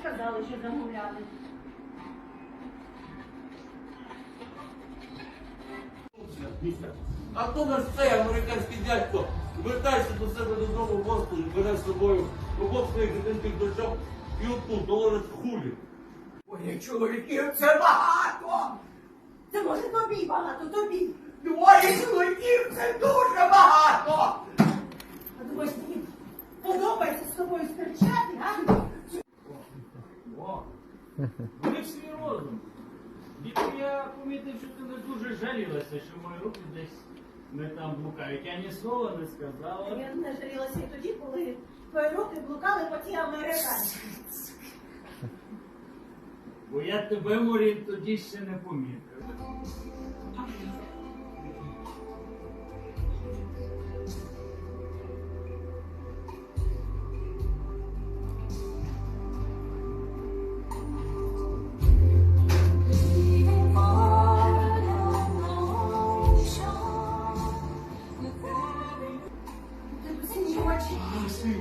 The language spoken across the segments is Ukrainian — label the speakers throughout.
Speaker 1: сказали, що замовляли.
Speaker 2: А то наш цей американський дядько вертається до себе додому в Москву і бере з собою обох своїх дитинських дочок і отут доларить хулі.
Speaker 3: Двоє чоловіків це багато!
Speaker 1: Це може тобі багато, тобі.
Speaker 3: Двоє чоловіків це дуже багато!
Speaker 1: А думаєш, мені подобається з тобою сперечати, а?
Speaker 4: Вони свій розум. Діти, я помітив, що ти не дуже жалілася, що мої руки десь не там блукають. Я ні слова не сказала.
Speaker 1: Я не жалілася і тоді, коли твої руки блукали по тій американці.
Speaker 4: Бо я тебе, Морін, тоді ще не помітив.
Speaker 1: Той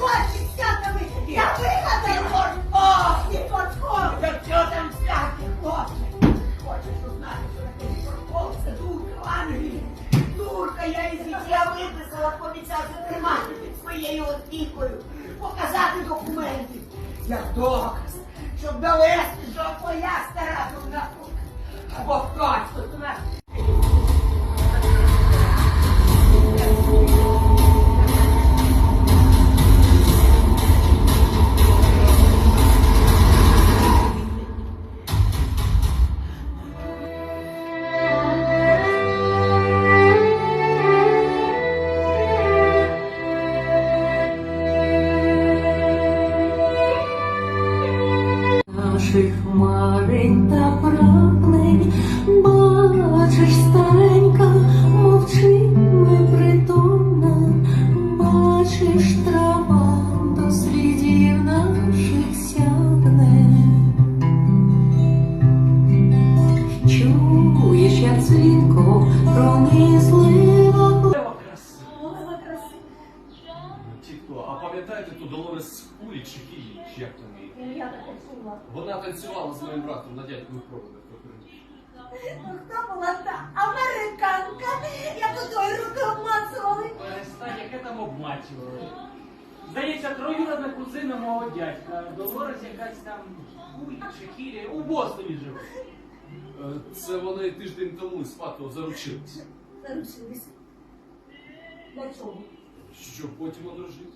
Speaker 1: ваші святами, я вигадала! О, і фотфон!
Speaker 3: Якщо там всякий хлопчик, хочеш узнати, що таке футбол, це дурка в Англії. Дурка, я із життя виписала, пообіцяв тримати своєю опікою, показати документи. Як доказ, щоб довести, що твоя стара дурна. Або хтось тут у нас.
Speaker 5: Наших марень та
Speaker 6: Ті хто, а пам'ятаєте ту Долорес Хулі чи Хілі, чи як там її?
Speaker 1: Я чула.
Speaker 6: Вона танцювала з моїм братом на дядькових проводах.
Speaker 1: Ну хто була та американка, яку той руки обмацували?
Speaker 4: Перестань, яке там обмачували. Здається, троюродна кузина мого дядька. Долорес якась там Хулі чи Хілі у Бостоні живе.
Speaker 6: Е, Це вони тиждень тому з Фато заручилися.
Speaker 1: Заручилися. Для чого?
Speaker 6: Що потім одружити?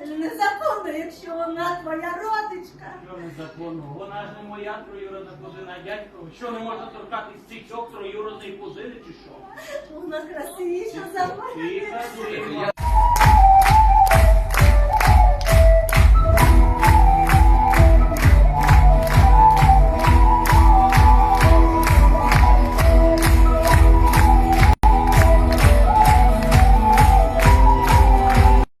Speaker 1: Незаконно, якщо вона твоя родичка.
Speaker 4: Що незаконно? Вона ж не моя троюродна кузина дядько. Що не можна торкатись цих троюродної кузини чи що?
Speaker 1: Вона красивіша за мене.
Speaker 4: Тихо, тихо.